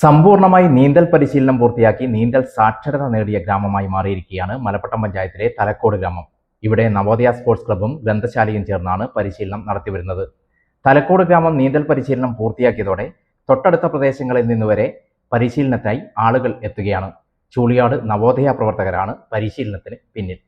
സമ്പൂർണമായി നീന്തൽ പരിശീലനം പൂർത്തിയാക്കി നീന്തൽ സാക്ഷരത നേടിയ ഗ്രാമമായി മാറിയിരിക്കുകയാണ് മലപ്പട്ടം പഞ്ചായത്തിലെ തലക്കോട് ഗ്രാമം. ഇവിടെ നവോദയ സ്പോർട്സ് ക്ലബ്ബും ഗ്രന്ഥശാലയും ചേർന്നാണ് പരിശീലനം നടത്തിവരുന്നത്. തലക്കോട് ഗ്രാമം നീന്തൽ പരിശീലനം പൂർത്തിയാക്കിയതോടെ തൊട്ടടുത്ത പ്രദേശങ്ങളിൽ നിന്നുവരെ പരിശീലനത്തിനായി ആളുകൾ എത്തുകയാണ്. ചൂളിയാട് നവോദയ പ്രവർത്തകരാണ് പരിശീലനത്തിന് പിന്നിൽ.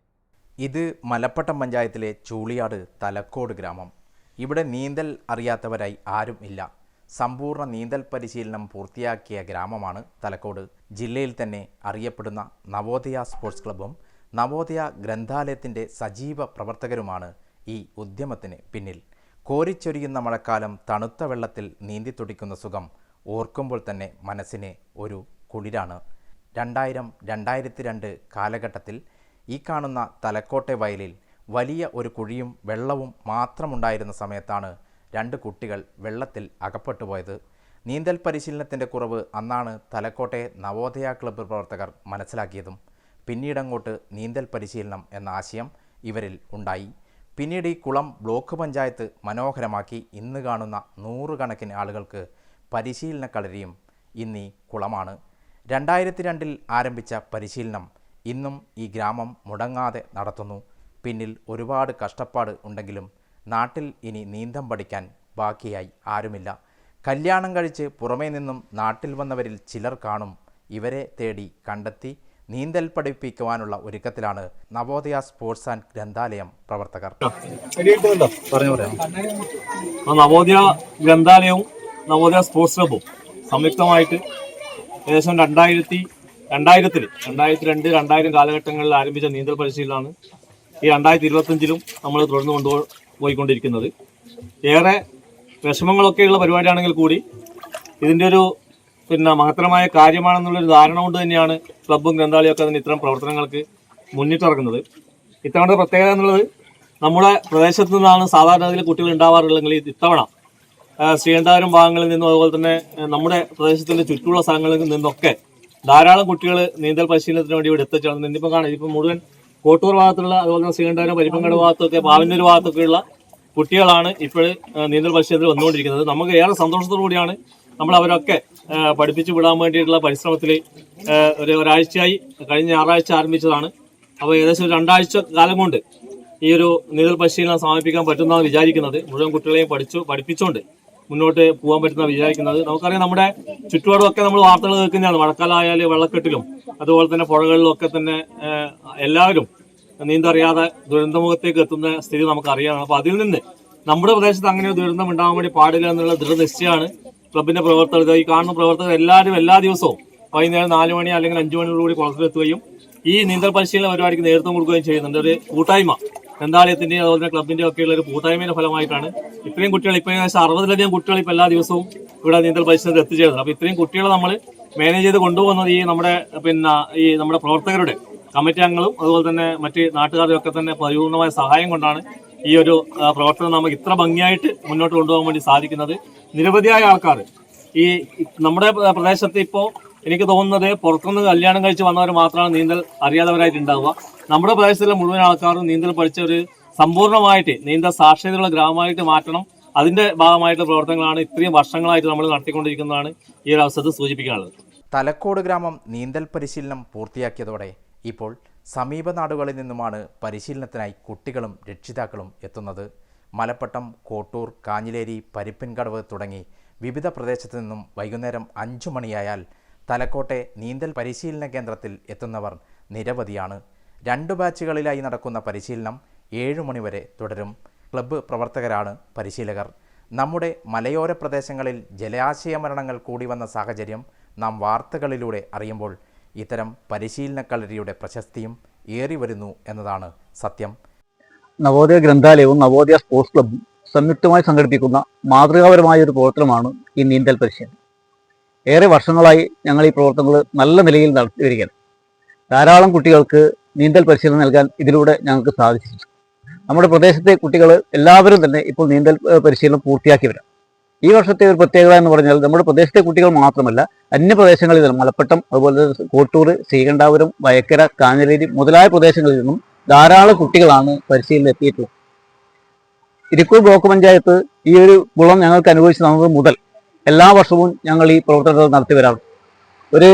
ഇത് മലപ്പട്ടം പഞ്ചായത്തിലെ ചൂളിയാട് തലക്കോട് ഗ്രാമം. ഇവിടെ നീന്തൽ അറിയാത്തവരായി ആരും ഇല്ല. സമ്പൂർണ നീന്തൽ പരിശീലനം പൂർത്തിയാക്കിയ ഗ്രാമമാണ് തലക്കോട്. ജില്ലയിൽ തന്നെ അറിയപ്പെടുന്ന നവോദയ സ്പോർട്സ് ക്ലബ്ബും നവോദയ ഗ്രന്ഥാലയത്തിന്റെ സജീവ പ്രവർത്തകരുമാണ് ഈ ഉദ്യമത്തിന് പിന്നിൽ. കോരിച്ചൊരിയുന്ന മഴക്കാലം തണുത്ത വെള്ളത്തിൽ നീന്തിത്തുടിക്കുന്ന സുഖം ഓർക്കുമ്പോൾ തന്നെ മനസ്സിന് ഒരു കുളിരാണ്. രണ്ടായിരം രണ്ടായിരത്തി രണ്ട് കാലഘട്ടത്തിൽ ഈ കാണുന്ന തലക്കോട്ടെ വയലിൽ വലിയ ഒരു കുഴിയും വെള്ളവും മാത്രമുണ്ടായിരുന്ന സമയത്താണ് രണ്ട് കുട്ടികൾ വെള്ളത്തിൽ അകപ്പെട്ടുപോയത് നീന്തൽ പരിശീലനത്തിന്റെ കുറവ് അന്നാണ് തലക്കോട്ടെ നവോദയ ക്ലബ്ബ് പ്രവർത്തകർ മനസ്സിലാക്കിയതും. പിന്നീടങ്ങോട്ട് നീന്തൽ പരിശീലനം എന്ന ആശയം ഇവരിൽ ഉണ്ടായി. പിന്നീട് ഈ കുളം ബ്ലോക്ക് പഞ്ചായത്ത് മനോഹരമാക്കി. ഇന്ന് കാണുന്ന നൂറുകണക്കിന് ആളുകൾക്ക് പരിശീലന കളരിയും ഇന്നീ കുളമാണ്. രണ്ടായിരത്തി രണ്ടിൽ ആരംഭിച്ച പരിശീലനം ഇന്നും ഈ ഗ്രാമം മുടങ്ങാതെ നടത്തുന്നു. പിന്നിൽ ഒരുപാട് കഷ്ടപ്പാട് ഉണ്ടെങ്കിലും നാട്ടിൽ ഇനി നീന്തം പഠിക്കാൻ ബാക്കിയായി ആരുമില്ല. കല്യാണം കഴിച്ച് പുറമേ നിന്നും നാട്ടിൽ വന്നവരിൽ ചിലർ കാണും. ഇവരെ തേടി കണ്ടെത്തി നീന്തൽ പഠിപ്പിക്കുവാനുള്ള ഒരുക്കത്തിലാണ് നവോദയ സ്പോർട്സ് ആൻഡ് ഗ്രന്ഥാലയം പ്രവർത്തകർ. പറഞ്ഞു പറയാം നവോദയ ഗ്രന്ഥാലയവും നവോദയ സ്പോർട്സ് ക്ലബും സംയുക്തമായിട്ട് ഏകദേശം രണ്ടായിരത്തി രണ്ടായിരത്തിൽ രണ്ടായിരത്തി രണ്ട് രണ്ടായിരം കാലഘട്ടങ്ങളിൽ ആരംഭിച്ച നീന്തൽ പരിശീലനമാണ് ഈ രണ്ടായിരത്തി ഇരുപത്തഞ്ചിലും നമ്മൾ തുടർന്ന് കൊണ്ടുപോ പോയിക്കൊണ്ടിരിക്കുന്നത്. ഏറെ വിഷമങ്ങളൊക്കെയുള്ള പരിപാടിയാണെങ്കിൽ കൂടി ഇതിന്റെ ഒരു പിന്നെ മഹത്തരമായ കാര്യമാണെന്നുള്ളൊരു ധാരണ കൊണ്ട് തന്നെയാണ് ക്ലബ്ബും ഗ്രന്ഥാലയമൊക്കെ അതിന് ഇത്തരം പ്രവർത്തനങ്ങൾക്ക് മുന്നിട്ടിറങ്ങുന്നത്. ഇത്തവണത്തെ പ്രത്യേകത എന്നുള്ളത് നമ്മുടെ പ്രദേശത്ത് നിന്നാണ് സാധാരണ ഗതിയിൽ കുട്ടികൾ ഉണ്ടാവാറുള്ളതെങ്കിൽ ഇത്തവണ ശ്രീകണ്ഠാപുരം ഭാഗങ്ങളിൽ നിന്നും അതുപോലെ തന്നെ നമ്മുടെ പ്രദേശത്തിന്റെ ചുറ്റുമുള്ള സ്ഥലങ്ങളിൽ നിന്നൊക്കെ ധാരാളം കുട്ടികൾ നീന്തൽ പരിശീലനത്തിന് വേണ്ടി ഇവിടെ എത്തിച്ചേർന്ന് ഇന്നിപ്പോൾ കാണാം ഇതിപ്പോൾ മുഴുവൻ കോട്ടൂർ ഭാഗത്തുള്ള അതുപോലെ തന്നെ ശ്രീകണ്ഠാപുരം പരിപ്പങ്കട് ഭാഗത്തൊക്കെ പാവന്നൂർ ഭാഗത്തൊക്കെയുള്ള കുട്ടികളാണ് ഇപ്പോൾ നീന്തൽ പരിശീലനത്തിൽ വന്നുകൊണ്ടിരിക്കുന്നത്. നമുക്ക് ഏറെ സന്തോഷത്തോടു കൂടിയാണ് നമ്മൾ അവരൊക്കെ പഠിപ്പിച്ചു വിടാൻ വേണ്ടിയിട്ടുള്ള പരിശ്രമത്തിൽ ഒരു ഒരാഴ്ചയായി കഴിഞ്ഞ ഞായറാഴ്ച ആരംഭിച്ചതാണ്. അപ്പോൾ ഏകദേശം രണ്ടാഴ്ച കാലം കൊണ്ട് ഈ ഒരു നീന്തൽ പരിശീലനം സമാപിക്കാൻ പറ്റുന്നതാണ് വിചാരിക്കുന്നത്. മുഴുവൻ കുട്ടികളെയും പഠിച്ചു പഠിപ്പിച്ചുകൊണ്ട് മുന്നോട്ട് പോകാൻ പറ്റുന്ന വിചാരിക്കുന്നത്. നമുക്കറിയാം നമ്മുടെ ചുറ്റുപാടുമൊക്കെ നമ്മൾ വാർത്തകൾ കേൾക്കുന്നതാണ്. മഴക്കാലമായാലും വെള്ളക്കെട്ടിലും അതുപോലെ തന്നെ പുഴകളിലും ഒക്കെ തന്നെ എല്ലാവരും നീന്തറിയാതെ ദുരന്തമുഖത്തേക്ക് എത്തുന്ന സ്ഥിതി നമുക്കറിയാം അപ്പോൾ അതിൽ നിന്ന് നമ്മുടെ പ്രദേശത്ത് അങ്ങനെ ദുരന്തം ഉണ്ടാകാൻ വേണ്ടി പാടില്ല എന്നുള്ള ദൃഢനിശ്ചയമാണ് ക്ലബിന്റെ പ്രവർത്തകർ. ഈ കാണുന്ന പ്രവർത്തകർ എല്ലാവരും എല്ലാ ദിവസവും വൈകുന്നേരം നാല് മണി അല്ലെങ്കിൽ അഞ്ചു മണിയോടുകൂടി കുളത്തിലെത്തുകയും ഈ നീന്തൽ പരിശീലന പരിപാടിക്ക് നേതൃത്വം കൊടുക്കുകയും ചെയ്യുന്നുണ്ട്. ഒരു കൂട്ടായ്മ. ഗ്രന്ഥാലയത്തിന്റെയും അതുപോലെ തന്നെ ഒക്കെ ഉള്ള ഒരു കൂട്ടായ്മയുടെ ഫലമായിട്ടാണ് ഇത്രയും കുട്ടികൾ ഇപ്പോൾ ഏകദേശം അറുപതിലധികം കുട്ടികൾ ഇപ്പോൾ എല്ലാ ദിവസവും ഇവിടെ നീന്തൽ പരിശീലനത്തിൽ എത്തിച്ചേരുന്നത് അപ്പോൾ ഇത്രയും കുട്ടികളെ നമ്മൾ മാനേജ് ചെയ്ത് കൊണ്ടുപോകുന്നത് ഈ നമ്മുടെ പിന്നെ ഈ നമ്മുടെ പ്രവർത്തകരുടെ കമ്മിറ്റി അംഗങ്ങളും അതുപോലെ തന്നെ മറ്റ് നാട്ടുകാരുടെ ഒക്കെ തന്നെ പരിപൂർണമായ സഹായം കൊണ്ടാണ് ഈ ഒരു പ്രവർത്തനം നമുക്ക് ഇത്ര ഭംഗിയായിട്ട് മുന്നോട്ട് കൊണ്ടുപോകാൻ വേണ്ടി സാധിക്കുന്നത്. നിരവധിയായ ആൾക്കാർ ഈ നമ്മുടെ പ്ര- പ്രദേശത്ത് ഇപ്പോൾ എനിക്ക് തോന്നുന്നത് പുറത്തുനിന്ന് കല്യാണം കഴിച്ച് വന്നവർ മാത്രമാണ് നീന്തൽ അറിയാത്തവരായിട്ടുണ്ടാവുക. നമ്മുടെ പ്രദേശത്തുള്ള മുഴുവൻ ആൾക്കാരും നീന്തൽ പഠിച്ച ഒരു സമ്പൂർണമായിട്ട് നീന്തൽ സാക്ഷരതയുള്ള ഗ്രാമമായിട്ട് മാറ്റണം. അതിന്റെ ഭാഗമായിട്ടുള്ള പ്രവർത്തനങ്ങളാണ് ഇത്രയും വർഷങ്ങളായിട്ട് നമ്മൾ നടത്തിക്കൊണ്ടിരിക്കുന്നതാണ് ഈ ഒരു അവസരത്തിൽ സൂചിപ്പിക്കാനുള്ളത്. തലക്കോട് ഗ്രാമം നീന്തൽ പരിശീലനം പൂർത്തിയാക്കിയതോടെ ഇപ്പോൾ സമീപ നാടുകളിൽ നിന്നുമാണ് പരിശീലനത്തിനായി കുട്ടികളും രക്ഷിതാക്കളും എത്തുന്നത്. മലപ്പട്ടം കോട്ടൂർ കാഞ്ഞിലേരി പരിപ്പിൻകടവ് തുടങ്ങി വിവിധ പ്രദേശത്തു നിന്നും വൈകുന്നേരം അഞ്ചു മണിയായാൽ തലക്കോട്ടെ നീന്തൽ പരിശീലന കേന്ദ്രത്തിൽ എത്തുന്നവർ നിരവധിയാണ്. രണ്ട് ബാച്ചുകളിലായി നടക്കുന്ന പരിശീലനം ഏഴ് മണിവരെ തുടരും. ക്ലബ്ബ് പ്രവർത്തകരാണ് പരിശീലകർ. നമ്മുടെ മലയോര പ്രദേശങ്ങളിൽ ജലാശയ മരണങ്ങൾ കൂടി വന്ന സാഹചര്യം നാം വാർത്തകളിലൂടെ അറിയുമ്പോൾ ഇത്തരം പരിശീലന കളരിയുടെ പ്രശസ്തിയും ഏറി വരുന്നു എന്നതാണ് സത്യം. നവോദയ ഗ്രന്ഥാലയവും നവോദയ സ്പോർട്സ് ക്ലബ്ബും സംയുക്തമായി സംഘടിപ്പിക്കുന്ന മാതൃകാപരമായ ഒരു പ്രവർത്തനമാണ് ഈ നീന്തൽ പരിശീലനം. ഏറെ വർഷങ്ങളായി ഞങ്ങൾ ഈ പ്രവർത്തനങ്ങൾ നല്ല നിലയിൽ നടത്തി വരികയാണ്. ധാരാളം കുട്ടികൾക്ക് നീന്തൽ പരിശീലനം നൽകാൻ ഇതിലൂടെ ഞങ്ങൾക്ക് സാധിച്ചിട്ടുണ്ട്. നമ്മുടെ പ്രദേശത്തെ കുട്ടികൾ എല്ലാവരും തന്നെ ഇപ്പോൾ നീന്തൽ പരിശീലനം പൂർത്തിയാക്കി വരാം. ഈ വർഷത്തെ ഒരു പ്രത്യേകത എന്ന് പറഞ്ഞാൽ നമ്മുടെ പ്രദേശത്തെ കുട്ടികൾ മാത്രമല്ല അന്യപ്രദേശങ്ങളിൽ നിന്നും മലപ്പട്ടം അതുപോലെ കോട്ടൂർ ശ്രീകണ്ഠാപുരം വയക്കര കാഞ്ഞലേരി മുതലായ പ്രദേശങ്ങളിൽ നിന്നും ധാരാളം കുട്ടികളാണ് പരിശീലനം എത്തിയിട്ടുള്ളത്. ഇരിക്കൂർ ബ്ലോക്ക് പഞ്ചായത്ത് ഈ ഒരു ഗുണം ഞങ്ങൾക്ക് അനുഭവിച്ചു തന്നത് മുതൽ എല്ലാ വർഷവും ഞങ്ങൾ ഈ പ്രവർത്തനങ്ങൾ നടത്തി വരാറുണ്ട്. ഒരു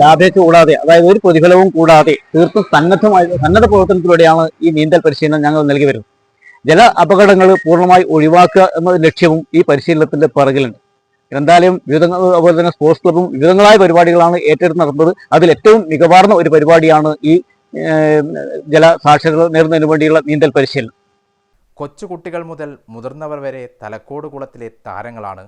ലാഭേച്ച് കൂടാതെ അതായത് ഒരു പ്രതിഫലവും കൂടാതെ തീർത്തും സന്നദ്ധമായ സന്നദ്ധ പ്രവർത്തനത്തിലൂടെയാണ് ഈ നീന്തൽ പരിശീലനം ഞങ്ങൾ നൽകി വരുന്നത്. ജല അപകടങ്ങൾ പൂർണമായി ഒഴിവാക്കുക എന്ന ലക്ഷ്യവും ഈ പരിശീലനത്തിന്റെ പിറകിലുണ്ട്. എന്തായാലും വിവിധ അതുപോലെ തന്നെ സ്പോർട്സ് ക്ലബും വിവിധങ്ങളായ പരിപാടികളാണ് ഏറ്റെടുത്ത് നടത്തുന്നത് അതിൽ ഏറ്റവും മികവാർന്ന ഒരു പരിപാടിയാണ് ഈ ജല സാക്ഷരത നേടുന്നതിന് വേണ്ടിയുള്ള നീന്തൽ പരിശീലനം. കൊച്ചുകുട്ടികൾ മുതൽ മുതിർന്നവർ വരെ തലക്കോട് കുളത്തിലെ താരങ്ങളാണ്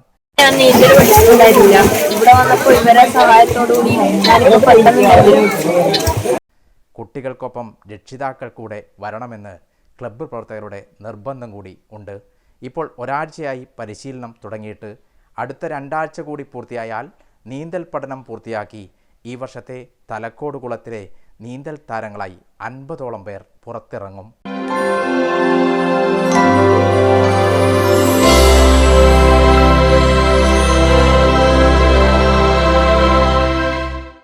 കുട്ടികൾക്കൊപ്പം രക്ഷിതാക്കൾ കൂടെ വരണമെന്ന് ക്ലബ്ബ് പ്രവർത്തകരുടെ നിർബന്ധം കൂടി ഉണ്ട്. ഇപ്പോൾ ഒരാഴ്ചയായി പരിശീലനം തുടങ്ങിയിട്ട് അടുത്ത രണ്ടാഴ്ച കൂടി പൂർത്തിയായാൽ നീന്തൽ പഠനം പൂർത്തിയാക്കി ഈ വർഷത്തെ തലക്കോട് കുളത്തിലെ നീന്തൽ താരങ്ങളായി അൻപതോളം പേർ പുറത്തിറങ്ങും.